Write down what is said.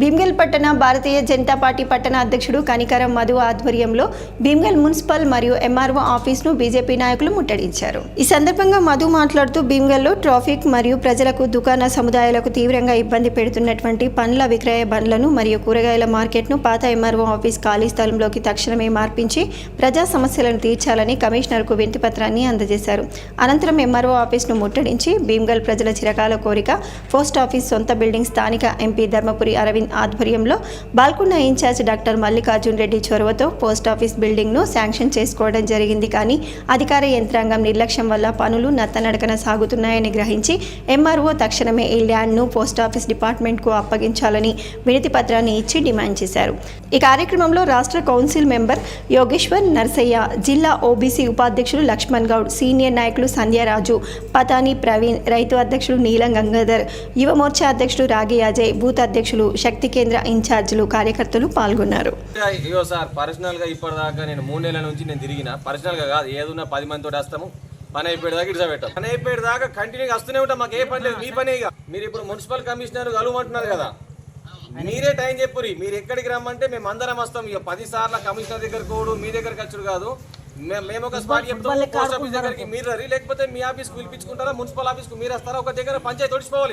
భీమ్గల్ పట్టణ భారతీయ జనతా పార్టీ పట్టణ అధ్యక్షుడు కనికరం మధు ఆధ్వర్యంలో భీమ్గల్ మున్సిపల్ మరియు ఎంఆర్ఓ ఆఫీస్ను బీజేపీ నాయకులు ముట్టడించారు. ఈ సందర్భంగా మధు మాట్లాడుతూ భీమ్గల్లో ట్రాఫిక్ మరియు ప్రజలకు దుకాణ సముదాయాలకు తీవ్రంగా ఇబ్బంది పెడుతున్నటువంటి పండ్ల విక్రయ బండ్లను మరియు కూరగాయల మార్కెట్ను పాత ఎంఆర్ఓ ఆఫీస్ ఖాళీ స్థలంలోకి తక్షణమే మార్పించి ప్రజా సమస్యలను తీర్చాలని కమిషనర్కు వింతిపత్రాన్ని అందజేశారు. అనంతరం ఎంఆర్ఓ ఆఫీస్ను ముట్టడించి భీమ్గల్ ప్రజల చిరకాల కోరిక పోస్ట్ ఆఫీస్ సొంత బిల్డింగ్ స్థానిక ఎంపీ ధర్మపురి అరవింద్ ఆధ్వర్యంలో బాల్కొండ ఇన్ఛార్జ్ డాక్టర్ మల్లికార్జున్ రెడ్డి చొరవతో పోస్ట్ ఆఫీస్ బిల్డింగ్ను శాంక్షన్ చేసుకోవడం జరిగింది. కానీ అధికార యంత్రాంగం నిర్లక్ష్యం వల్ల పనులు నత్తనడకన సాగుతున్నాయని గ్రహించి ఎంఆర్ఓ తక్షణమే ఈ ల్యాండ్ను పోస్ట్ ఆఫీస్ డిపార్ట్మెంట్కు అప్పగించాలని వినతి పత్రాన్ని ఇచ్చి డిమాండ్ చేశారు. ఈ కార్యక్రమంలో రాష్ట్ర కౌన్సిల్ మెంబర్ యోగేశ్వర్ నర్సయ్య జిల్లా ఓబీసీ ఉపాధ్యక్షులు లక్ష్మణ్ గౌడ్ సీనియర్ నాయకులు సంధ్యారాజు పతాని ప్రవీణ్ రైతు అధ్యక్షుడు నీలం గంగాధర్ యువమోర్చా అధ్యక్షుడు రాగి అజయ్ బూత్ అధ్యక్షులు శక్తి కేంద్ర ఇన్ఛార్జీలు కార్యకర్తలు పాల్గొన్నారు. ఇగో సార్ పర్సనల్గా ఇప్పటిదాకా నేను మూడు నెలల నుంచి నేను తిరిగిన. పర్సనల్గా కాదు ఏదున్నా పది మందితో వస్తాము పని అయిపోయేదాకా ఇడిసా పెట్టాం. పని అయిపోయేదాకా కంటిన్యూగా వస్తూనే ఉంటాం మాకు ఏ పని లేదు మీ పనే ఇక. మీరు ఇప్పుడు మున్సిపల్ కమిషనర్ కలవమంటున్నారు కదా. మీరే టైం చెప్పురి మీరు ఎక్కడికి రమ్మంటే మేము అందరం వస్తాం. ఇక పది సార్లు కమిషనర్ దగ్గర కోడు మీ దగ్గరకు వచ్చుడు కాదు. మేము ఒక స్పాట్ చెప్తాం పోస్ట్ ఆఫీస్ దగ్గరికి మీరు రండి లేకపోతే మీ ఆఫీస్కి పిలిపించుకుంటారా మున్సిపల్ ఆఫీస్కి మీరు వస్తారా ఒక దగ్గర పంచాయతీ తోడిచిపోవాలి